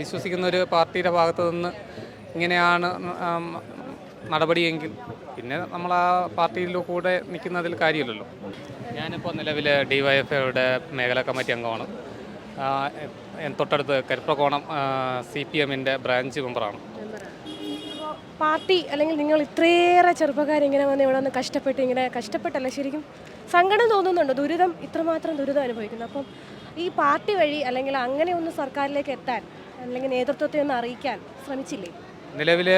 വിശ്വസിക്കുന്ന ഒരു പാർട്ടിയുടെ ഭാഗത്തു നിന്ന് ഇങ്ങനെയാണ് നടപടിയെങ്കിൽ പിന്നെ നമ്മൾ ആ പാർട്ടിയിൽ കൂടെ നിൽക്കുന്നതിൽ കാര്യമില്ലല്ലോ. ഞാനിപ്പോൾ നിലവിൽ ഡി വൈ എഫ് ഐയുടെ മേഖലാ കമ്മിറ്റി അംഗമാണ്. തൊട്ടടുത്ത് കരുപ്രകോണം സി പി എമ്മിന്റെ ബ്രാഞ്ച് മെമ്പറാണ്. പാർട്ടി അല്ലെങ്കിൽ നിങ്ങൾ ഇത്രയേറെ ചെറുപ്പക്കാർ ഇങ്ങനെ വന്ന് ഇവിടെ വന്ന് കഷ്ടപ്പെട്ട് ഇങ്ങനെ കഷ്ടപ്പെട്ടല്ല ശരിക്കും? സങ്കടം തോന്നുന്നുണ്ട്? ദുരിതം ഇത്രമാത്രം ദുരിതം അനുഭവിക്കുന്നു. അപ്പം ഈ പാർട്ടി വഴി അല്ലെങ്കിൽ അങ്ങനെ ഒന്ന് സർക്കാരിലേക്ക് എത്താൻ അല്ലെങ്കിൽ നേതൃത്വത്തെ ഒന്ന് അറിയിക്കാൻ ശ്രമിച്ചില്ലേ? നിലവിൽ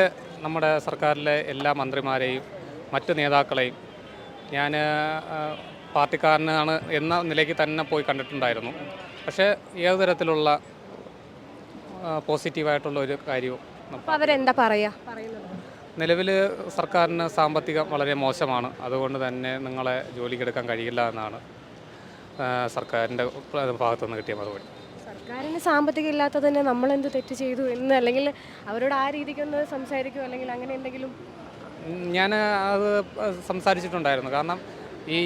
നമ്മുടെ സർക്കാരിലെ എല്ലാ മന്ത്രിമാരെയും മറ്റു നേതാക്കളെയും ഞാൻ പാർട്ടിക്കാരനാണ് എന്ന നിലയ്ക്ക് തന്നെ പോയി കണ്ടിട്ടുണ്ടായിരുന്നു. പക്ഷേ ഏത് തരത്തിലുള്ള പോസിറ്റീവായിട്ടുള്ള ഒരു കാര്യവും അപ്പോൾ അവരെന്താ പറയുക നിലവിൽ സർക്കാരിന് സാമ്പത്തികം വളരെ മോശമാണ്. അതുകൊണ്ട് തന്നെ നിങ്ങളെ ജോലിക്കെടുക്കാൻ കഴിയില്ല എന്നാണ് സർക്കാരിന്റെ ഭാഗത്തുനിന്ന് കിട്ടിയ മറുപടി. സർക്കാരിന് സാമ്പത്തികം ഇല്ലാത്തതിന് നമ്മളെന്ത് തെറ്റ് ചെയ്തു എന്ന് അല്ലെങ്കിൽ അവരോട് ആ രീതിക്കൊന്ന് സംസാരിക്കുമോ അല്ലെങ്കിൽ അങ്ങനെ എന്തെങ്കിലും? ഞാൻ അത് സംസാരിച്ചിട്ടുണ്ടായിരുന്നു. കാരണം ഈ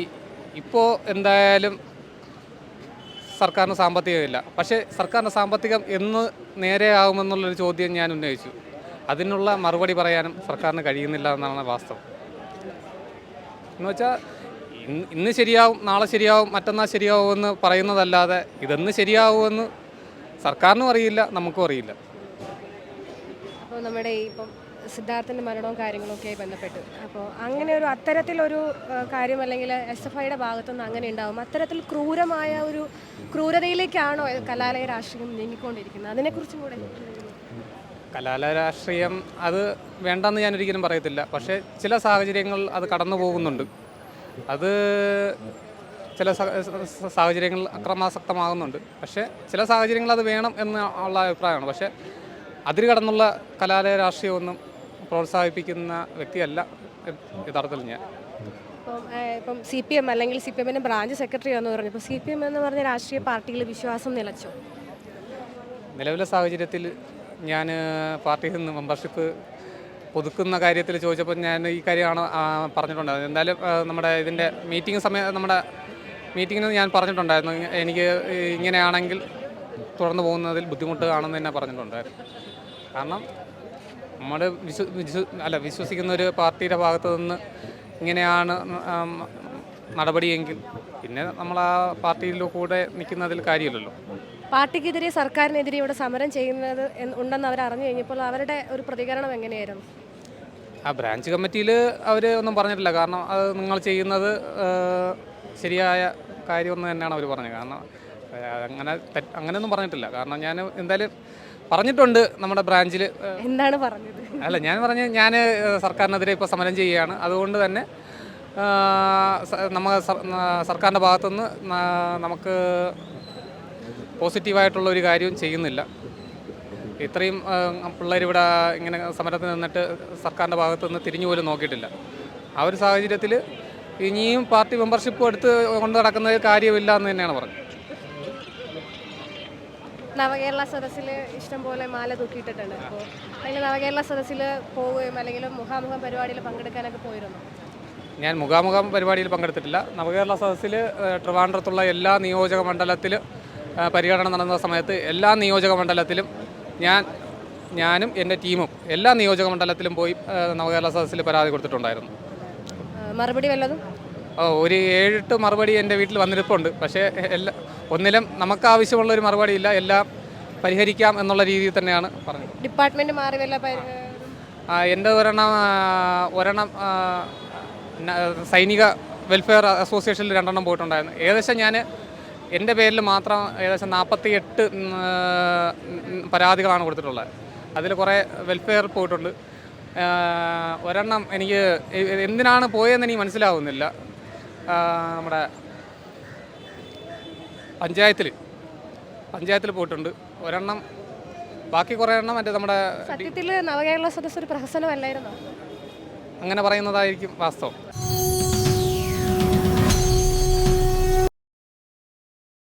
ഇപ്പോൾ എന്തായാലും സർക്കാരിന് സാമ്പത്തികമില്ല. പക്ഷേ സർക്കാരിന് സാമ്പത്തികം എന്ന് നേരെ നേരെയാകുമെന്നുള്ളൊരു ചോദ്യം ഞാൻ ഉന്നയിച്ചു. അതിനുള്ള മറുപടി പറയാനും സർക്കാരിന് കഴിയുന്നില്ല എന്നാണ് വാസ്തവം. എന്ന് വെച്ചാൽ ഇന്ന് ശരിയാവും നാളെ ശരിയാവും മറ്റന്നാൾ ശരിയാവുമെന്ന് പറയുന്നതല്ലാതെ ഇതെന്ന് ശരിയാവുമെന്ന് സർക്കാരിനും അറിയില്ല നമുക്കും അറിയില്ല. അപ്പോൾ നമ്മുടെ ഇപ്പം സിദ്ധാർത്ഥന്റെ മരണവും കാര്യങ്ങളൊക്കെ ആയി ബന്ധപ്പെട്ട്. അപ്പോൾ അങ്ങനെ ഒരു അത്തരത്തിലൊരു കാര്യം അല്ലെങ്കിൽ എസ് എഫ് ഐയുടെ ഭാഗത്തുനിന്ന് അങ്ങനെ ഉണ്ടാവും. അത്തരത്തിൽ ക്രൂരമായ ഒരു ക്രൂരതയിലേക്കാണോ കലാലയ രാഷ്ട്രീയം നീങ്ങിക്കൊണ്ടിരിക്കുന്നത്? അതിനെക്കുറിച്ചും കൂടെ കലാലയ രാഷ്ട്രീയം അത് വേണ്ടെന്ന് ഞാൻ ഒരിക്കലും പറയത്തില്ല. പക്ഷേ ചില സാഹചര്യങ്ങൾ അത് കടന്നു പോകുന്നുണ്ട് അത് ചില സാഹചര്യങ്ങൾ സാഹചര്യങ്ങളിൽ അക്രമാസക്തമാകുന്നുണ്ട്. പക്ഷേ ചില സാഹചര്യങ്ങൾ അത് വേണം എന്ന് ഉള്ള അഭിപ്രായമാണ്. പക്ഷേ അതിര് കടന്നുള്ള കലാലയ രാഷ്ട്രീയമൊന്നും പ്രോത്സാഹിപ്പിക്കുന്ന വ്യക്തിയല്ല യഥാർത്ഥത്തിൽ ഞാൻ. ഇപ്പം സി പി എം അല്ലെങ്കിൽ സി പി എമ്മിന്റെ ബ്രാഞ്ച് സെക്രട്ടറി എന്ന് പറഞ്ഞു. ഇപ്പോൾ സി പി എം എന്ന് പറഞ്ഞ രാഷ്ട്രീയ പാർട്ടിയിൽ വിശ്വാസം നിലച്ചു? നിലവിലെ സാഹചര്യത്തിൽ ഞാൻ പാർട്ടിയിൽ നിന്ന് മെമ്പർഷിപ്പ് പുതുക്കുന്ന കാര്യത്തിൽ ചോദിച്ചപ്പോൾ ഞാൻ ഈ കാര്യമാണ് പറഞ്ഞിട്ടുണ്ടായിരുന്നത് എന്തായാലും നമ്മുടെ ഇതിന്റെ മീറ്റിംഗ് സമയം നമ്മുടെ മീറ്റിങ്ങിന് ഞാൻ പറഞ്ഞിട്ടുണ്ടായിരുന്നു. എനിക്ക് ഇങ്ങനെയാണെങ്കിൽ തുടർന്ന് പോകുന്നതിൽ ബുദ്ധിമുട്ട് കാണുന്നു തന്നെ പറഞ്ഞിട്ടുണ്ടായിരുന്നു. കാരണം നമ്മൾ വിശ്വ വിശ്വ അല്ല വിശ്വസിക്കുന്ന ഒരു പാർട്ടിയുടെ ഭാഗത്തു നിന്ന് ഇങ്ങനെയാണ് നടപടിയെങ്കിൽ പിന്നെ നമ്മൾ ആ പാർട്ടിയിൽ കൂടെ നിൽക്കുന്നതിൽ കാര്യമില്ലല്ലോ. പാർട്ടിക്കെതിരെ സർക്കാരിനെതിരെ ഇവിടെ സമരം ചെയ്യുന്നത് ഉണ്ടെന്ന് അവർ അറിഞ്ഞു കഴിഞ്ഞപ്പോൾ അവരുടെ ഒരു പ്രതികരണം എങ്ങനെയായിരുന്നു? ആ ബ്രാഞ്ച് കമ്മിറ്റിയിൽ അവർ ഒന്നും പറഞ്ഞിട്ടില്ല. കാരണം അത് നിങ്ങൾ ചെയ്യുന്നത് ശരിയായ കാര്യമെന്ന് തന്നെയാണ് അവർ പറഞ്ഞത്. കാരണം അങ്ങനെ അങ്ങനെയൊന്നും പറഞ്ഞിട്ടില്ല. കാരണം ഞാൻ എന്തായാലും പറഞ്ഞിട്ടുണ്ട് നമ്മുടെ ബ്രാഞ്ചിൽ എന്താണ് പറഞ്ഞത്? അല്ല ഞാൻ പറഞ്ഞ് ഞാൻ സർക്കാരിനെതിരെ ഇപ്പോൾ സമരം ചെയ്യുകയാണ്. അതുകൊണ്ട് തന്നെ ആ, സ- നമ്മ സ- ന- സർക്കാരിന്റെ ഭാഗത്തുനിന്ന് നമുക്ക് പോസിറ്റീവായിട്ടുള്ള ഒരു കാര്യവും ചെയ്യുന്നില്ല. ഇത്രയും പിള്ളേർ ഇവിടെ ഇങ്ങനെ സമരത്തിൽ നിന്നിട്ട് സർക്കാരിന്റെ ഭാഗത്തുനിന്ന് തിരിഞ്ഞു പോലും നോക്കിയിട്ടില്ല. ആ ഒരു സാഹചര്യത്തിൽ ഇനിയും പാർട്ടി മെമ്പർഷിപ്പ് എടുത്ത് കൊണ്ട് നടക്കുന്നത് കാര്യമില്ല എന്ന് തന്നെയാണ് പറഞ്ഞത്. നവകേരള സദസ്സിൽ ഇഷ്ടംപോലെ മാല തൂക്കിയിട്ടിട്ടുണ്ട്. അപ്പോൾ അതിൽ നവകേരള സദസ്സിൽ പോവുകയും അല്ലെങ്കിൽ മുഖാമുഖം പരിപാടിയിൽ പങ്കെടുക്കാനൊക്കെ പോയിരുന്നു. ഞാൻ മുഖാമുഖം പരിപാടിയിൽ പങ്കെടുത്തിട്ടില്ല. നവകേരള സദസ്സിൽ ട്രിവാൻഡ്രത്തുള്ള എല്ലാ നിയോജക മണ്ഡലത്തിലും പര്യടനം നടന്ന സമയത്ത് എല്ലാ നിയോജക മണ്ഡലത്തിലും ഞാൻ ഞാനും എന്റെ ടീമും എല്ലാ നിയോജക മണ്ഡലത്തിലും പോയി നവകേരള സദസ്സിൽ പരാതി കൊടുത്തിട്ടുണ്ടായിരുന്നു. മറുപടി വല്ലതും? ഓ, ഒരു ഏഴെട്ട് മറുപടി എന്റെ വീട്ടിൽ വന്നിരിപ്പുണ്ട്. പക്ഷേ എല്ലാ ഒന്നിലും നമുക്ക് ആവശ്യമുള്ള ഒരു മറുപടി ഇല്ല. എല്ലാം പരിഹരിക്കാം എന്നുള്ള രീതിയിൽ തന്നെയാണ് പറഞ്ഞത്. ഡിപ്പാർട്ട്മെന്റ് മാറി വല്ല പരി- ആ, എന്റെ ഒരെണ്ണം ആ, ഒരെണ്ണം ആ, ന- സൈനിക വെൽഫെയർ അസോസിയേഷനിൽ രണ്ടെണ്ണം പോയിട്ടുണ്ടായിരുന്നു. ഏകദേശം ഞാൻ എന്റെ പേരിൽ മാത്രം ഏകദേശം നാൽപ്പത്തി എട്ട് പരാതികളാണ് കൊടുത്തിട്ടുള്ളത്. അതിൽ കുറേ വെൽഫെയർ പോയിട്ടുണ്ട്. ഒരെണ്ണം എനിക്ക് എന്തിനാണ് പോയതെന്ന് എനിക്ക് മനസ്സിലാവുന്നില്ല. നമ്മുടെ പഞ്ചായത്തിൽ പഞ്ചായത്തിൽ പോയിട്ടുണ്ട്. ഒരെണ്ണം ബാക്കി കുറേ എണ്ണം മറ്റേ നമ്മുടെ സത്യത്തിൽ നവകേരള സദസ്സ് ഒരു പ്രഹസനമല്ലായിരുന്നു? അങ്ങനെ പറയുന്നതായിരിക്കും വാസ്തവം.